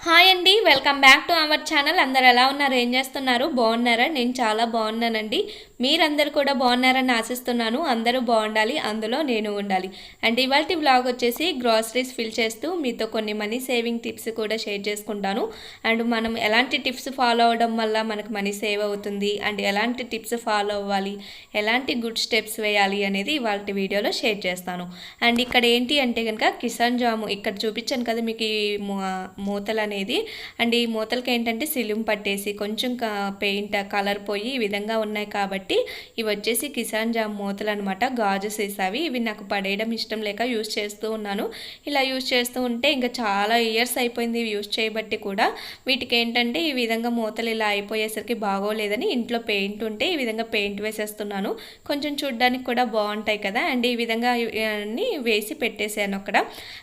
Hi అండి welcome back to our channel. అందరు ఎలా ఉన్నారు? ఏం చేస్తున్నారు? బాగున్నారా? నేను చాలా బాగున్నానండి. మీరందరూ కూడా బాగున్నారని ఆశిస్తున్నాను. అందరూ బాగుండాలి అందులో నేను ఉండాలి. అండ్ ఇవాళ బ్లాగ్ వచ్చేసి గ్రాసరీస్ ఫిల్ చేస్తూ మీతో కొన్ని మనీ సేవింగ్ టిప్స్ కూడా షేర్ చేసుకుంటాను. అండ్ మనం ఎలాంటి టిప్స్ ఫాలో అవడం వల్ల మనకు మనీ సేవ్ అవుతుంది? అండ్ ఎలాంటి టిప్స్ ఫాలో అవ్వాలి? ఎలాంటి గుడ్ స్టెప్స్ వేయాలి అనేది ఇవాళ వీడియోలో షేర్ చేస్తాను. అండ్ ఇక్కడ ఏంటి అంటే కనుక కిసాన్ జాము ఇక్కడ చూపించాను కదా మీకు ఈ మూతలు అనేది. అండ్ ఈ మూతలకి ఏంటంటే సిలిం పట్టేసి కొంచెం పెయింట్ కలర్ పోయి ఈ విధంగా ఉన్నాయి కాబట్టి ఇవి వచ్చేసి కిసాన్ జామ్ మూతలు అనమాట గాజు సీసావి. ఇవి నాకు పడేయడం ఇష్టం లేక యూస్ చేస్తూ ఉన్నాను. ఇలా యూస్ చేస్తూ ఉంటే ఇంకా చాలా ఇయర్స్ అయిపోయింది ఇవి యూస్ చేయబట్టి కూడా. వీటికి ఏంటంటే ఈ విధంగా మూతలు ఇలా అయిపోయేసరికి బాగోలేదని ఇంట్లో పెయింట్ ఉంటే ఈ విధంగా పెయింట్ వేసేస్తున్నాను. కొంచెం చూడ్డానికి కూడా బాగుంటాయి కదా. అండ్ ఈ విధంగా అన్ని వేసి పెట్టేసాను అక్కడ.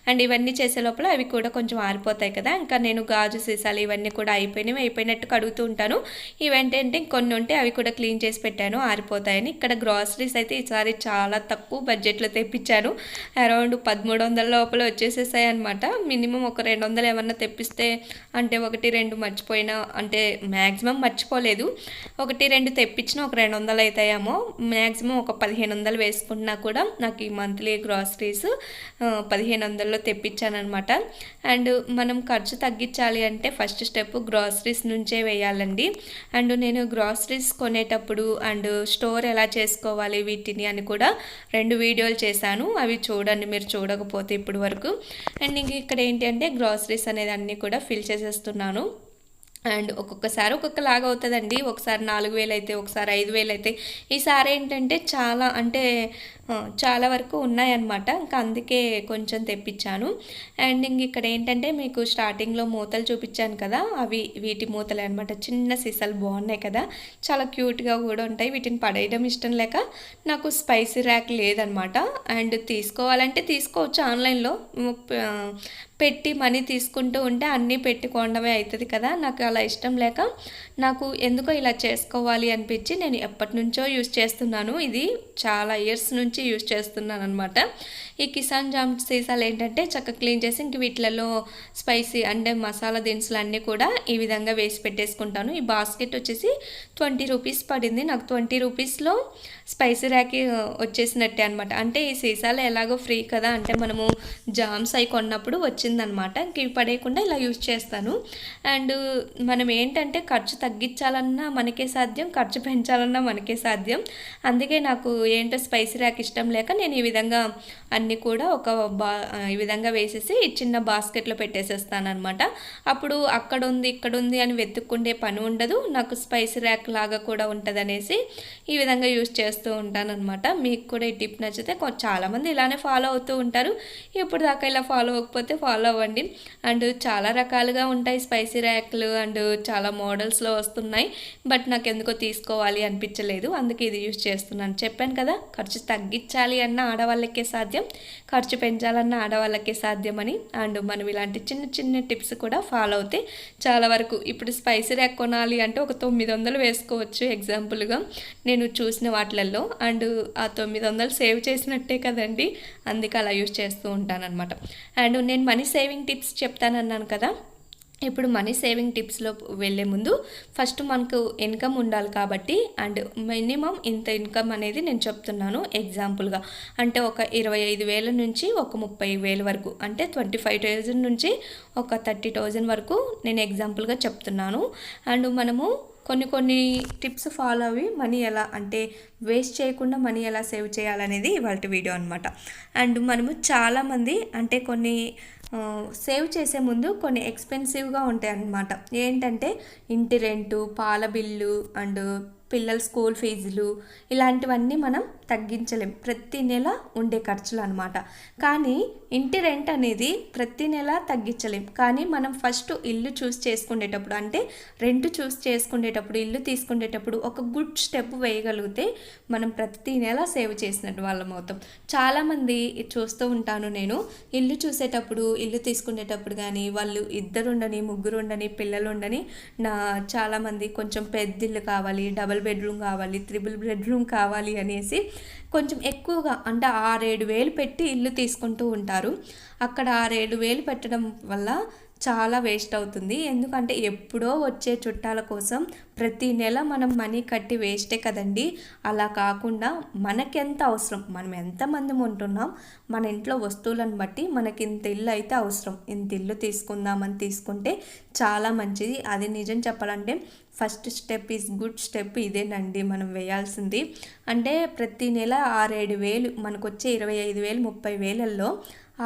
అండ్ ఇవన్నీ చేసే లోపల అవి కూడా కొంచెం ఆరిపోతాయి కదా. ఇంకా నేను నేను గాజు సీసాలు ఇవన్నీ కూడా అయిపోయినవి అయిపోయినట్టు కడుగుతూ ఉంటాను. ఇవేంటంటే కొన్ని ఉంటే అవి కూడా క్లీన్ చేసి పెట్టాను ఆరిపోతాయని. ఇక్కడ గ్రాసరీస్ అయితే ఈసారి చాలా తక్కువ బడ్జెట్లో తెప్పించాను. అరౌండ్ పదమూడు వందల లోపల వచ్చేసేసాయి అనమాట మినిమం ఒక రెండు వందలు ఏమన్నా తెప్పిస్తే అంటే ఒకటి రెండు మర్చిపోయినా అంటే మ్యాక్సిమం మర్చిపోలేదు. ఒకటి రెండు తెప్పించిన ఒక రెండు వందలు అవుతాయేమో మ్యాక్సిమం ఒక పదిహేను వందలు వేసుకున్నా కూడా నాకు ఈ మంత్లీ గ్రాసరీస్ పదిహేను వందల్లో తెప్పించాను అనమాట అండ్ మనం ఖర్చు తగ్గించాలి అంటే ఫస్ట్ స్టెప్ గ్రాసరీస్ నుంచే వేయాలండి. అండ్ నేను గ్రాసరీస్ కొనేటప్పుడు అండ్ స్టోర్ ఎలా చేసుకోవాలి వీటిని అని కూడా రెండు వీడియోలు చేశాను. అవి చూడండి మీరు చూడకపోతే ఇప్పుడు వరకు. అండ్ ఇంక ఇక్కడ ఏంటి అంటే గ్రాసరీస్ అనేది అన్నీ కూడా ఫిల్ చేసేస్తున్నాను. అండ్ ఒక్కొక్కసారి ఒక్కొక్కలాగా అవుతుందండి. ఒకసారి నాలుగు వేలు అయితే ఒకసారి ఐదు వేలు అయితే. ఈసారి ఏంటంటే చాలా అంటే చాలా వరకు ఉన్నాయన్నమాట. ఇంకా అందుకే కొంచెం తెప్పించాను. అండ్ ఇంక ఇక్కడ ఏంటంటే మీకు స్టార్టింగ్లో మూతలు చూపించాను కదా అవి వీటి మూతలే అనమాట చిన్న సీసాలు బాగున్నాయి కదా. చాలా క్యూట్గా కూడా ఉంటాయి. వీటిని పడేయడం ఇష్టం లేక నాకు స్పైసీ ర్యాక్ లేదనమాట అండ్ తీసుకోవాలంటే తీసుకోవచ్చు ఆన్లైన్లో. పెట్టి మనీ తీసుకుంటూ ఉంటే అన్నీ పెట్టుకోవడమే అవుతుంది కదా. నాకు అలా ఇష్టం లేక నాకు ఎందుకో ఇలా చేసుకోవాలి అనిపించి నేను ఎప్పటి నుంచో యూస్ చేస్తున్నాను. ఇది చాలా ఇయర్స్ నుంచి యూస్ చేస్తున్నాను అనమాట ఈ కిసాన్ జామ్ సీసాలు ఏంటంటే చక్కగా క్లీన్ చేసి ఇంక వీటిలలో స్పైసీ అంటే మసాలా దినుసులు అన్నీ కూడా ఈ విధంగా వేసి పెట్టేసుకుంటాను. ఈ బాస్కెట్ వచ్చేసి ట్వంటీ రూపీస్ పడింది. నాకు ట్వంటీ రూపీస్లో స్పైసీ ర్యాక్ వచ్చేసినట్టే అనమాట అంటే ఈ సీసాలు ఎలాగో ఫ్రీ కదా. అంటే మనము జామ్స్ అయి కొన్నప్పుడు వచ్చిందనమాట. ఇంక ఇవి పడేయకుండా ఇలా యూజ్ చేస్తాను. అండ్ మనం ఏంటంటే ఖర్చు తగ్గించాలన్నా మనకే సాధ్యం ఖర్చు పెంచాలన్నా మనకే సాధ్యం. అందుకే నాకు ఏంటో స్పైసీ ర్యాక్ ఇష్టం లేక నేను ఈ విధంగా అన్నీ కూడా ఒక బా ఈ విధంగా వేసేసి చిన్న బాస్కెట్లో పెట్టేసేస్తాను అనమాట అప్పుడు అక్కడ ఉంది ఇక్కడ ఉంది అని వెతుక్కుండే పని ఉండదు. నాకు స్పైసీ ర్యాక్ లాగా కూడా ఉంటుంది అనేసి ఈ విధంగా యూజ్ చేస్తూ ఉంటాను అనమాట మీకు కూడా ఈ టిప్ నచ్చితే చాలామంది ఇలానే ఫాలో అవుతూ ఉంటారు. ఇప్పుడు దాకా ఇలా ఫాలో అవ్వకపోతే ఫాలో అవ్వండి. అండ్ చాలా రకాలుగా ఉంటాయి స్పైసీ ర్యాక్లు అండ్ చాలా మోడల్స్లో వస్తున్నాయి. బట్ నాకు ఎందుకో తీసుకోవాలి అనిపించలేదు. అందుకే ఇది యూస్ చేస్తున్నాను. చెప్పాను కదా ఖర్చు తగ్గించాలి అన్న ఆడవాళ్ళకే సాధ్యం ఖర్చు పెంచాలన్న ఆడవాళ్ళకే సాధ్యమని. అండ్ మనం ఇలాంటి చిన్న చిన్న టిప్స్ కూడా ఫాలో అవుతే చాలా వరకు ఇప్పుడు స్పైసీ ర్యాక్ కొనాలి అంటే ఒక తొమ్మిది వందలు వేసుకోవచ్చు ఎగ్జాంపుల్గా. నేను చూసిన వాటిలలో అండ్ ఆ తొమ్మిది వందలు సేవ్ చేసినట్టే కదండి. అందుకే అలా యూస్ చేస్తూ ఉంటానన్నమాట. అండ్ నేను మనీ మనీ సేవింగ్ టిప్స్ చెప్తానన్నాను కదా? ఇప్పుడు మనీ సేవింగ్ టిప్స్లో వెళ్ళే ముందు ఫస్ట్ మనకు ఇన్కమ్ ఉండాలి కాబట్టి అండ్ మినిమం ఇంత ఇన్కమ్ అనేది నేను చెప్తున్నాను ఎగ్జాంపుల్గా. అంటే ఒక ఇరవై ఐదు వేల నుంచి ఒక ముప్పై వేల వరకు అంటే ట్వంటీ ఫైవ్ థౌజండ్ నుంచి ఒక థర్టీ థౌజండ్ వరకు నేను ఎగ్జాంపుల్గా చెప్తున్నాను. అండ్ మనము కొన్ని కొన్ని టిప్స్ ఫాలో అవి మనీ ఎలా అంటే వేస్ట్ చేయకుండా మనీ ఎలా సేవ్ చేయాలనేది ఇవాళ వీడియో అనమాట అండ్ మనము చాలామంది అంటే కొన్ని సేవ్ చేసే ముందు కొన్ని ఎక్స్పెన్సివ్గా ఉంటాయి అన్నమాట ఏంటంటే ఇంటి రెంటు పాల బిల్లు అండ్ పిల్లల స్కూల్ ఫీజులు ఇలాంటివన్నీ మనం తగ్గించలేం. ప్రతి నెల ఉండే ఖర్చులు అనమాట కానీ ఇంటి రెంట్ అనేది ప్రతి నెల తగ్గించలేం. కానీ మనం ఫస్ట్ ఇల్లు చూస్ చేసుకునేటప్పుడు అంటే రెంట్ చూస్ చేసుకునేటప్పుడు ఇల్లు తీసుకునేటప్పుడు ఒక గుడ్ స్టెప్ వేయగలిగితే మనం ప్రతి నెల సేవ్ చేసినట్టు వాళ్ళం అవుతాం. చాలామంది చూస్తూ ఉంటాను నేను. ఇల్లు చూసేటప్పుడు ఇల్లు తీసుకునేటప్పుడు కానీ వాళ్ళు ఇద్దరు ఉండని ముగ్గురు ఉండని పిల్లలు ఉండని నా చాలామంది కొంచెం పెద్ద ఇల్లు కావాలి డబల్ బెడ్రూమ్ కావాలి త్రిబుల్ బెడ్రూమ్ కావాలి అనేసి కొంచెం ఎక్కువగా అంటే ఆరేడు వేలు పెట్టి ఇల్లు తీసుకుంటూ ఉంటారు. అక్కడ ఆరేడు వేలు పెట్టడం వల్ల చాలా వేస్ట్ అవుతుంది. ఎందుకంటే ఎప్పుడో వచ్చే చుట్టాల కోసం ప్రతి నెల మనం మనీ కట్టి వేస్టే కదండి. అలా కాకుండా మనకెంత అవసరం? మనం ఎంతమంది ఉంటున్నాం? మన ఇంట్లో వస్తువులను బట్టి మనకి ఇంత ఇల్లు అయితే అవసరం. ఇంత ఇల్లు తీసుకుందామని తీసుకుంటే చాలా మంచిది. అది నిజం చెప్పాలంటే first step is good step ఇదేనండి మనం వేయాల్సింది. అంటే ప్రతి నెల ఆరేడు వేలు మనకు వచ్చే ఇరవై ఐదు వేలు ముప్పై వేలల్లో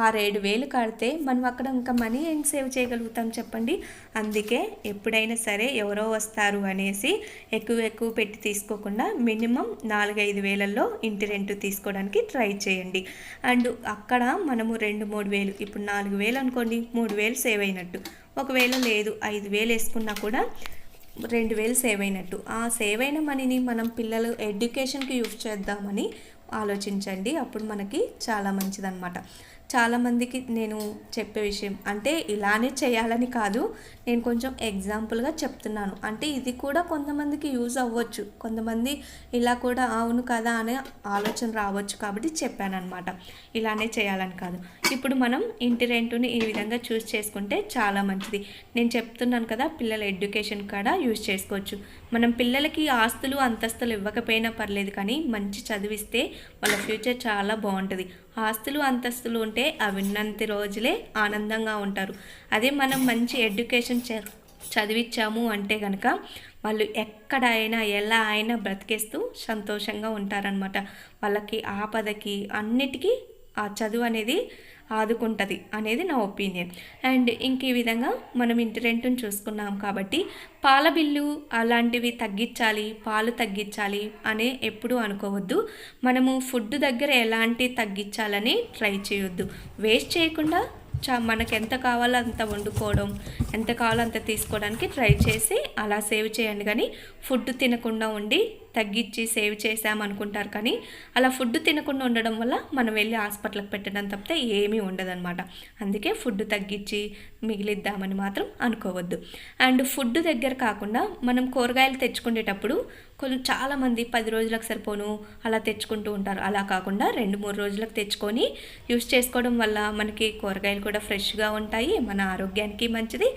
ఆరేడు వేలు కడితే మనం అక్కడ ఇంకా మనీ ఏం సేవ్ చేయగలుగుతాం చెప్పండి? అందుకే ఎప్పుడైనా సరే ఎవరో వస్తారు అనేసి ఎక్కువ ఎక్కువ పెట్టి తీసుకోకుండా మినిమం నాలుగైదు వేలల్లో ఇంటి రెంట్ తీసుకోవడానికి ట్రై చేయండి. అండ్ అక్కడ మనము రెండు మూడు వేలు ఇప్పుడు నాలుగు వేలు అనుకోండి మూడు వేలు సేవ్ అయినట్టు. ఒకవేళ లేదు ఐదు వేలు వేసుకున్నా కూడా రెండు వేలు సేవ్ అయినట్టు ఆ సేవ్ అయిన మనీని మనం పిల్లలు ఎడ్యుకేషన్కి యూజ్ చేద్దామని ఆలోచించండి. అప్పుడు మనకి చాలా మంచిదన్నమాట. చాలామందికి నేను చెప్పే విషయం. అంటే ఇలానే చేయాలని కాదు నేను కొంచెం ఎగ్జాంపుల్గా చెప్తున్నాను. అంటే ఇది కూడా కొంతమందికి యూజ్ అవ్వచ్చు. కొంతమంది ఇలా కూడా అవును కదా అనే ఆలోచన రావచ్చు కాబట్టి చెప్పాను అనమాట ఇలానే చేయాలని కాదు. ఇప్పుడు మనం ఇంటి రెంటుని ఈ విధంగా చూస్ చేసుకుంటే చాలా మంచిది. నేను చెప్తున్నాను కదా పిల్లల ఎడ్యుకేషన్ కూడా యూజ్ చేసుకోవచ్చు. మనం పిల్లలకి ఆస్తులు అంతస్తులు ఇవ్వకపోయినా పర్లేదు కానీ మంచి చదివిస్తే వాళ్ళ ఫ్యూచర్ చాలా బాగుంటుంది. ఆస్తులు అంతస్తులు ఉంటే అవిన్నంత రోజులే ఆనందంగా ఉంటారు. అదే మనం మంచి ఎడ్యుకేషన్ చదివించాము అంటే కనుక వాళ్ళు ఎక్కడైనా ఎలా అయినా బ్రతికేస్తూ సంతోషంగా ఉంటారనమాట వాళ్ళకి ఆపదకి అన్నిటికీ ఆ చదువు అనేది ఆదుకుంటుంది అనేది నా ఒపీనియన్. అండ్ ఇంక ఈ విధంగా మనం ఇంటి రెంట్ని చూసుకున్నాం కాబట్టి పాల బిల్లు అలాంటివి తగ్గించాలి పాలు తగ్గించాలి అనే ఎప్పుడూ అనుకోవద్దు. మనము ఫుడ్ దగ్గర ఎలాంటి తగ్గించాలని ట్రై చేయొద్దు. వేస్ట్ చేయకుండా చా మనకు ఎంత కావాలో అంత వండుకోవడం ఎంత కావాలో అంత తీసుకోవడానికి ట్రై చేసి అలా సేవ్ చేయండి. కానీ ఫుడ్ తినకుండా ఉండి తగ్గించి సేవ్ చేసామనుకుంటారు కానీ అలా ఫుడ్ తినకుండా ఉండడం వల్ల మనం వెళ్ళి హాస్పిటల్కి పెట్టడం తప్పితే ఏమీ ఉండదన్నమాట. అందుకే ఫుడ్ తగ్గించి మిగిలిద్దామని మాత్రం అనుకోవద్దు. అండ్ ఫుడ్ దగ్గర కాకుండా మనం కూరగాయలు తెచ్చుకునేటప్పుడు కొంచెం చాలామంది పది రోజులకు సరిపోను అలా తెచ్చుకుంటూ ఉంటారు. అలా కాకుండా రెండు మూడు రోజులకు తెచ్చుకొని యూస్ చేసుకోవడం వల్ల మనకి కూరగాయలు కూడా ఫ్రెష్గా ఉంటాయి. మన ఆరోగ్యానికి మంచిది.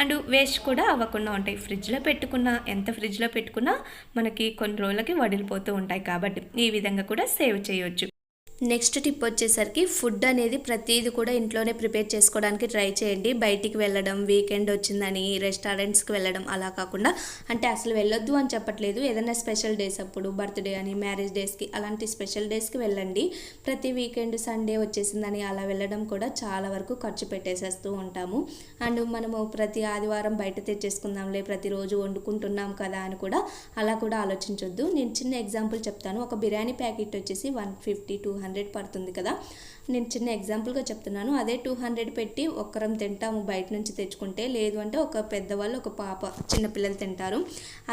అండ్ వేస్ట్ కూడా అవ్వకుండా ఉంటాయి. ఫ్రిడ్జ్లో పెట్టుకున్న ఎంత ఫ్రిడ్జ్లో పెట్టుకున్నా మనకి కొన్ని రోజులకి వడిలిపోతూ ఉంటాయి కాబట్టి ఈ విధంగా కూడా సేవ్ చేయొచ్చు. నెక్స్ట్ టిప్ వచ్చేసరికి ఫుడ్ అనేది ప్రతిదీ కూడా ఇంట్లోనే ప్రిపేర్ చేసుకోవడానికి ట్రై చేయండి. బయటికి వెళ్ళడం వీకెండ్ వచ్చిందని రెస్టారెంట్స్కి వెళ్ళడం అలా కాకుండా అంటే అసలు వెళ్ళొద్దు అని చెప్పట్లేదు. ఏదైనా స్పెషల్ డేస్ అప్పుడు బర్త్డే అని మ్యారేజ్ డేస్కి అలాంటి స్పెషల్ డేస్కి వెళ్ళండి. ప్రతి వీకెండ్ సండే వచ్చేసిందని అలా వెళ్ళడం కూడా చాలా వరకు ఖర్చు పెట్టేసేస్తూ ఉంటాము. అండ్ మనము ప్రతి ఆదివారం బయట తెచ్చేసుకుందాంలే ప్రతిరోజు వండుకుంటున్నాం కదా అని కూడా అలా కూడా ఆలోచించొద్దు. నేను చిన్న ఎగ్జాంపుల్ చెప్తాను. ఒక బిర్యానీ ప్యాకెట్ వచ్చేసి వన్ ఫిఫ్టీ టూ హండ్రెడ్ పడుతుంది కదా. నేను చిన్న ఎగ్జాంపుల్గా చెప్తున్నాను. అదే టూ హండ్రెడ్ పెట్టి ఒక్కరం తింటాము బయట నుంచి తెచ్చుకుంటే లేదు అంటే ఒక పెద్దవాళ్ళు ఒక పాప చిన్నపిల్లలు తింటారు.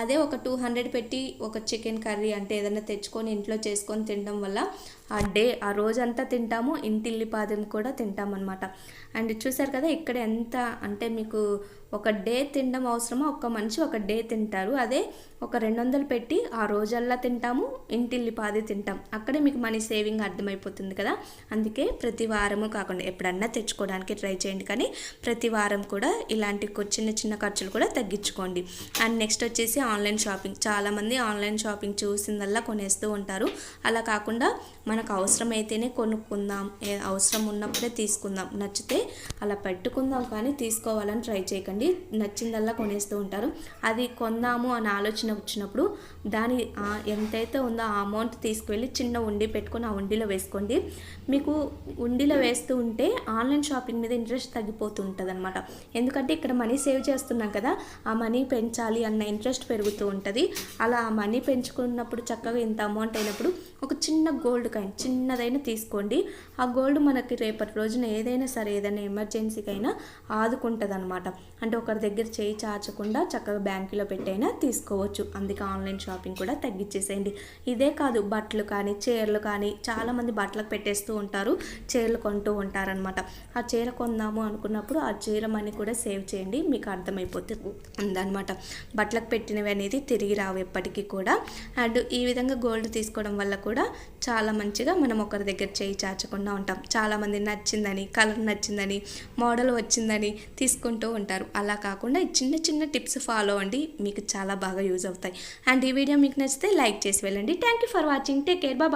అదే ఒక టూ హండ్రెడ్ పెట్టి ఒక చికెన్ కర్రీ అంటే ఏదైనా తెచ్చుకొని ఇంట్లో చేసుకొని తినడం వల్ల ఆ డే ఆ రోజంతా తింటాము ఇంటిల్లిపాదం కూడా తింటామన్నమాట. అండ్ చూసారు కదా ఇక్కడ ఎంత అంటే మీకు ఒక డే తినడం అవసరమో ఒక మనిషి ఒక డే తింటారు. అదే ఒక రెండు వందలు పెట్టి ఆ రోజల్లా తింటాము ఇంటిల్లిపాది తింటాం. అక్కడే మీకు మనీ సేవింగ్ అర్థమైపోతుంది కదా. అందుకే ప్రతి వారము కాకుండా ఎప్పుడన్నా తెచ్చుకోవడానికి ట్రై చేయండి. కానీ ప్రతి వారం కూడా ఇలాంటి చిన్న చిన్న ఖర్చులు కూడా తగ్గించుకోండి. అండ్ నెక్స్ట్ వచ్చేసి ఆన్లైన్ షాపింగ్. చాలామంది ఆన్లైన్ షాపింగ్ చూసిందల్లా కొనేస్తూ ఉంటారు. అలా కాకుండా మనకు అవసరమైతేనే కొనుక్కుందాం అవసరం ఉన్నప్పుడే తీసుకుందాం. నచ్చితే అలా పెట్టుకుందాం కానీ తీసుకోవాలని ట్రై చేయకండి. నచ్చిందల్లా కొనేస్తూ ఉంటారు. అది కొందాము అని ఆలోచన వచ్చినప్పుడు దాని ఎంతైతే ఉందో ఆ అమౌంట్ తీసుకువెళ్ళి చిన్న ఉండి పెట్టుకొని ఆ ఉండిలో వేసుకోండి. మీకు ఉండిలో వేస్తూ ఉంటే ఆన్లైన్ షాపింగ్ మీద ఇంట్రెస్ట్ తగ్గిపోతూ ఉంటుంది అనమాట ఎందుకంటే ఇక్కడ మనీ సేవ్ చేస్తున్నాం కదా ఆ మనీ పెంచాలి అన్న ఇంట్రెస్ట్ పెరుగుతూ ఉంటుంది. అలా ఆ మనీ పెంచుకున్నప్పుడు చక్కగా ఇంత అమౌంట్ అయినప్పుడు ఒక చిన్న గోల్డ్ కాయిన్ చిన్నదైనా తీసుకోండి. ఆ గోల్డ్ మనకి రేపటి రోజున ఏదైనా సరే ఏదైనా ఎమర్జెన్సీకైనా ఆదుకుంటుంది అనమాట అంటే ఒకరి దగ్గర చేయి చాచకుండా చక్కగా బ్యాంకులో పెట్టైనా తీసుకోవచ్చు. అందుకే ఆన్లైన్ షాపింగ్ కూడా తగ్గించేసేయండి ఇదే కాదు బట్టలు కానీ చీరలు కానీ చాలామంది బట్టలకు పెట్టేస్తూ ఉంటారు. చీరలు కొంటూ ఉంటారనమాట ఆ చీర కొందాము అనుకున్నప్పుడు ఆ చీర మనీ కూడా సేవ్ చేయండి. మీకు అర్థమైపోతుంది ఉందన్నమాట. బట్టలకు పెట్టినవి అనేది తిరిగి రావు ఎప్పటికీ కూడా. అండ్ ఈ విధంగా గోల్డ్ తీసుకోవడం వల్ల కూడా చాలా మంచి మంచిగా మనం ఒకరి దగ్గర చేయి చాచకుండా ఉంటాం. చాలామంది నచ్చిందని కలర్ నచ్చిందని మోడల్ వచ్చిందని తీసుకుంటూ ఉంటారు. అలా కాకుండా చిన్న చిన్న టిప్స్ ఫాలో అండి మీకు చాలా బాగా యూజ్ అవుతాయి. అండ్ ఈ వీడియో మీకు నచ్చితే లైక్ చేసి వెళ్ళండి. Thank you for watching. Take care. Baba